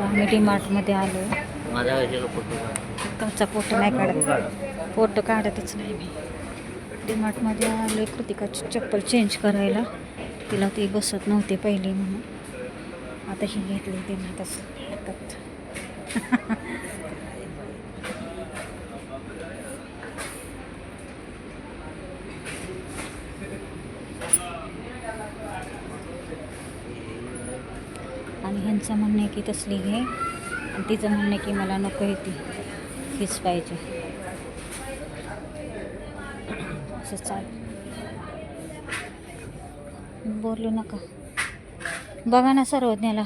आम्ही डीमार्टमध्ये आलो तुमचा फोटो नाही काढत. फोटो काढतच नाही मी. डीमार्टमध्ये आले कृतिकाची चप्पल चेंज करायला. तिला ती बसत नव्हती पहिली म्हणून. आता ही घेतली तिला तसं. आणि ह्यांचं म्हणणं आहे की तसली घे. आणि तिचं म्हणणं आहे की मला नको आहे ती हीच पाहिजे. असं चाल. बोलू नका. बघा ना सर्वज्ञाला.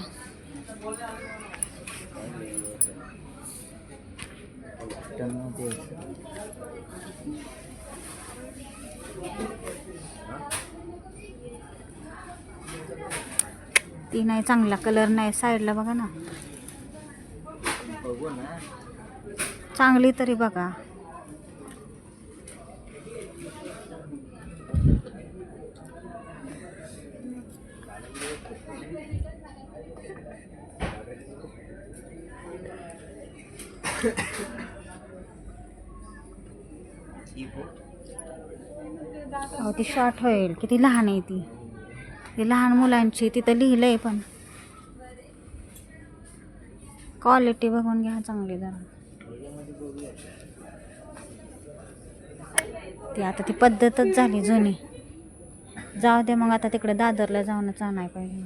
ती नाही चांगला कलर नाही साईडला बघा ना. चांगली तरी बघा. अहो ती शॉर्ट होईल. किती लहान आहे ती. ती लहान मुलांची तिथं लिहिलं आहे पण. क्वालिटी बघून घ्या चांगली जरा. ती आता ती पद्धतच झाली जुनी. जाऊ दे मग आता तिकडे दादरला जाऊनच आणाय पाहिजे.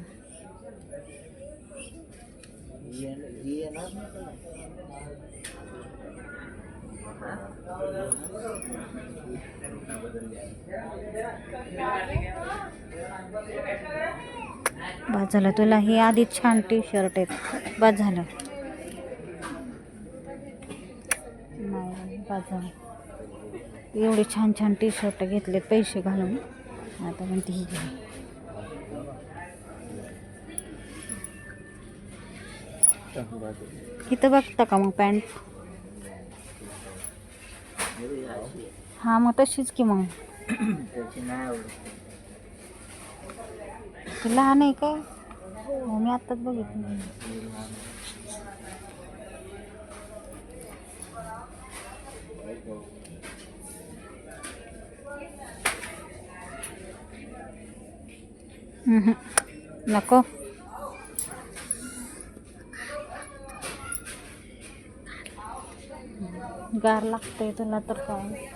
बस झालं तुला हे आधीच छान टी शर्ट आहेत. बस झालं. नाही बाद झालं. एवढे छान छान टी शर्ट घेतलेत पैसे घालून. आता म्हणते ही घे. इथं बघता का मग पॅन्ट? हे मग तशीच की मग. ती लहान आहे काय हो मी आत्ताच बघितली. नको. गार लागतंय तुला तर काय?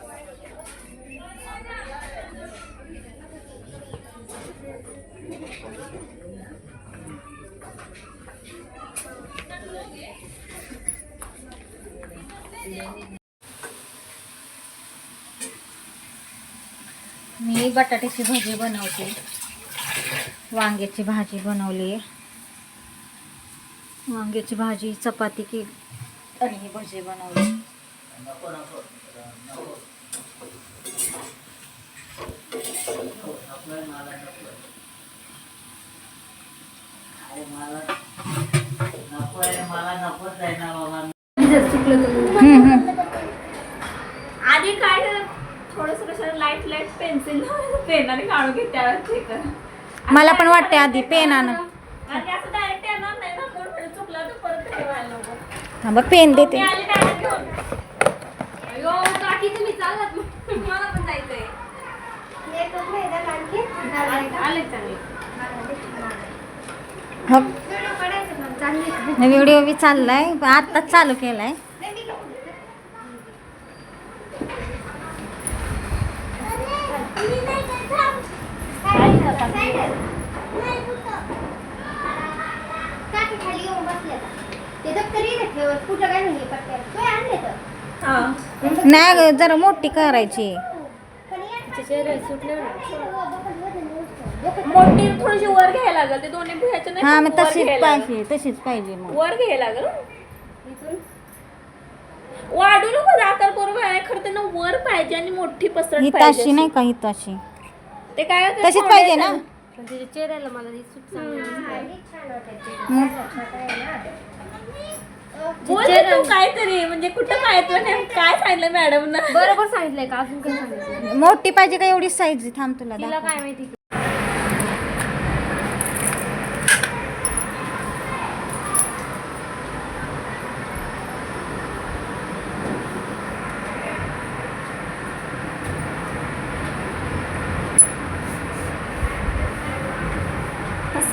मी बटाट्याची भाजी बनवते. वांग्याची भाजी बनवली. आहे वांग्याची भाजी चपाती की आणि ही भजी बनवली. आधी काय थोडस कशाला लाइट लाइट पेन्सिल पेनाने काढून त्यावर कर मला पण वाटते आधी पेनानं आणि असं डायरेक्ट येणार नाही ना म्हणून म्हटलं चुकलं तर परत ठेवायला नको थांबा पेन देते. मी आली डायरेक्ट घेऊन. अयो काकी तुम्ही मला हो नाही ग, जरा मोठी करायची. मोठी थोडीशी वर घ्यायला लागल ते दोन्ही भुयाच्या नाही हा पण मग वर तशीच घ्यायला लागल. पाहिजे तशीच पाहिजे मग. वर घ्यायला लागल वाढू नको आकार खरं त्यांना वर पाहिजे आणि मोठी पसरट ही पाहिजे ताशी नाही का ही ताशी ते काय होतं, तशीच पाहिजे ना? foundation. मग? बोल काहीतरी म्हणजे कुठं काय तुला नेमकं? काय सांगितलं मॅडम ना बरोबर सांगितलंय का? अजून काय सांगितलं मोठी पाहिजे का एवढी साईज थांब तुला. काय माहिती?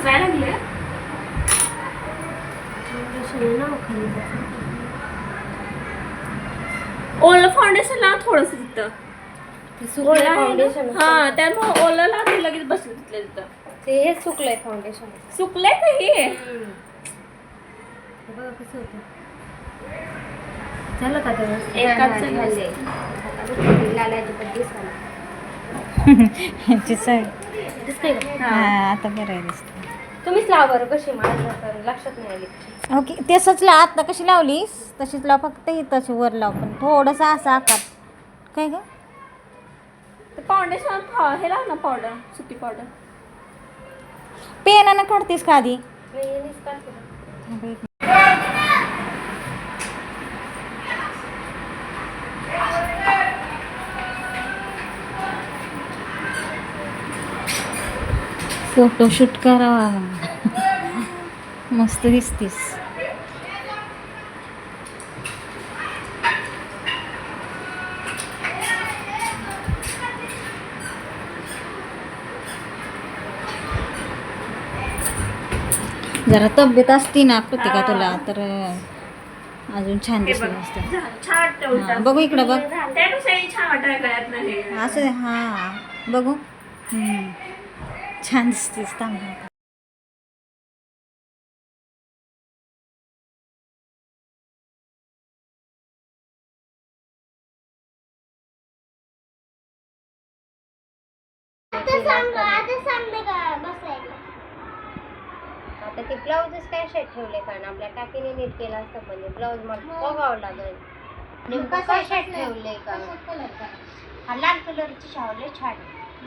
लागले ओलं फाउंडेशन लाव थोडस तिथं. ओलं आहे ना? हा त्यामुळे ओलं लाव ते लगेच बसलं तिथल्या तिथं. ते हे सुकलंय फाउंडेशन सुकलंय का हे? बघा कसं होतं. झालं का तेव्हा एकाच झाले लालाची पण दिसायला ह्याची साईज दिसतंय का? हा. आता बरं आहे दिसतं तुम्हीच लावा बरं कशी तर लक्षात नाही आली. ओके तसंच लाव. आता कशी लावलीस? तशीच लाव फक्त ही तशी वर लाव पण. थोडंसं असा आकार. काय ग? ते फाउंडेशन हे लाव ना पावडर सुती पावडर. पेनानं काढतेस का आधी? मी काढते. शूट करा मस्त दिसतीस. जरा तब्येत असती ना कृतिका तुला तर अजून छान दिसलं बघ असतं. बघू इकडं बघ. असं हा बघू. हम्म. छान दिसतेस चांगलं आता ते ब्लाऊजच काय शेट ठेवले कारण आपल्या टाकीने नीट केला असतं म्हणजे ब्लाऊज मला बघावं लागेल. नेमकं काय शेट ठेवलंय का? हा लाल कलरची शावले छान.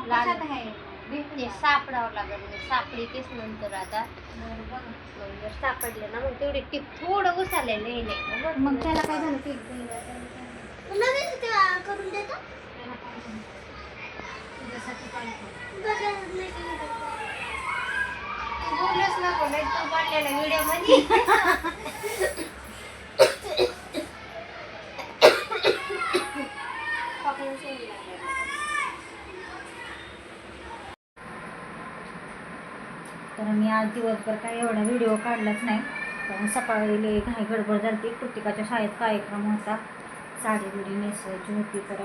लाल. ते सापडावं लागेल म्हणजे सापडी तेच नंतर आता मग जर सापडले ना मग तेवढी टीप थोडं उसालेलं आहे नाही मग त्याला काय झालं पीक करून देतो. बोलच नको नाही तू पाडलेला व्हिडिओमध्ये तर मी आज दिवसभर काय एवढा व्हिडिओ काढलाच नाही. कारण सकाळी काही गडबड झाली कृतिकाच्या शाळेत कार्यक्रम होता. साडी बिडी नेसायची होती. तर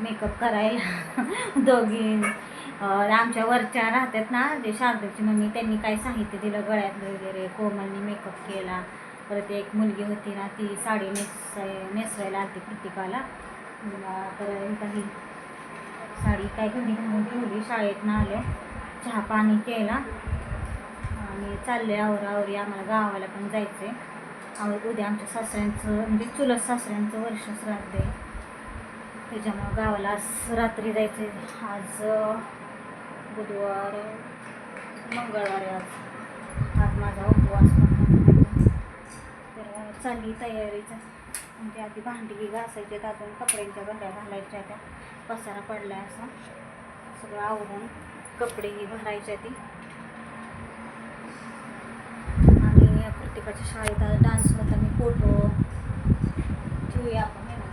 मेकअप करायला दोघी आमच्या वरच्या राहतात ना जे शारदाची मम्मी त्यांनी काय साहित्य दिलं गळ्यात वगैरे कोमलनी मेकअप केला. परत एक मुलगी होती ना ती साडी नेसाय नेसवायला आली कृतिकाला. तर काही साडी काय घरी घालून ठेवली? शाळेत ना आल्या. चहा पाणी केला. चालले आवरावरी आम्हाला गावाला पण जायचं आहे आम्हाला उद्या आमच्या सासऱ्यांचं म्हणजे चुलत सासऱ्यांचं वर्ष श्राद्ध आहे. त्याच्यामुळं गावाला आज रात्री जायचं आहे आज बुधवार मंगळवार आज. आज माझा उपवास पण तर चालली तयारीचा म्हणजे आधी भांडी घासायचे अजून कपड्यांच्या घड्या घालायच्या त्या पसारा पडला असा. सगळं आवरून कपडेही भरायच्या ती आणि प्रत्येकाच्या शाळेत आज डान्स होता मी फोटो ठेवूया आपण हे ना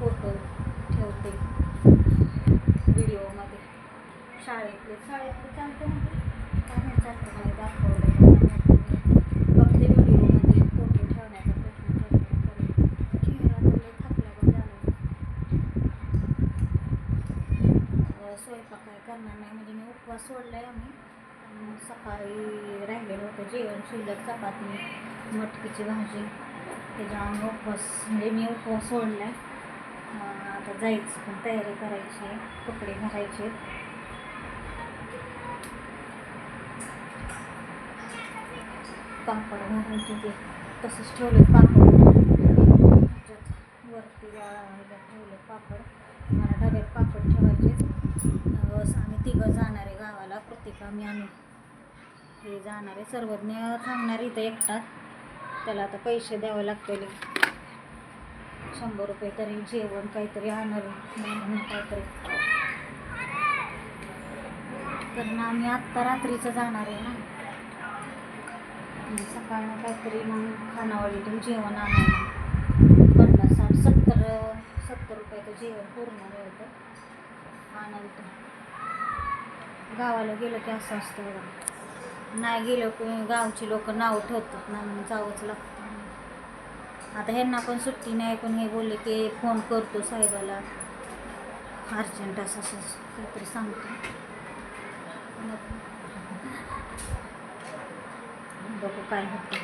फोटो ठेवते व्हिडिओमध्ये शाळेतले शाळेतले चालते म्हणजे काय नाही चालतं मला दाखवलं बघते व्हिडिओमध्ये फोटो ठेवण्याचा प्रश्न करते चेहरा तर लय थकला बघ झाला अं, स्वयंपाक काय करणार नाही म्हणजे मी उपवास सोडलाय आम्ही अं, सकाळी राहिलेलं होतं जेवण शिल्लक चपाती मटकीची भाजी. त्याच्यामुळे उपवास म्हणजे मी उपवास सोडला आहे आता जायचं पण तयारी करायची आहे. कपडे भरायचे पापड भरायचे ते. तसंच ठेवले पापड. वरती ठेवले पापड. मला डब्यात पापड ठेवायचे बस आम्ही तिघं जाणार आहे प्रत्येक आम्ही आम्ही हे जाणार आहे. सर्वज्ञ थांबणार इथं एकटाच त्याला आता पैसे द्यावे लागतील. शंभर रुपये तरी जेवण काहीतरी आणलं म्हणून काहीतरी. कारण आम्ही आत्ता रात्रीचं जाणार आहे ना. सकाळनं काहीतरी मग खानावळीतून जेवण आणायला. पन्नास साठ सत्तर सत्तर रुपयाचं जेवण पूर्ण मिळतं. आणायचं गावाला गेलं की असं असतं बघा. नाही गेलं की गावची लोक नाव ठेवतात ना म्हणून जावंच लागतं. आता ह्यांना पण सुट्टी नाही पण हे बोलले की फोन करतो साहेबाला. अर्जंट असं असं काहीतरी सांगतो. मग बघू काय होतं.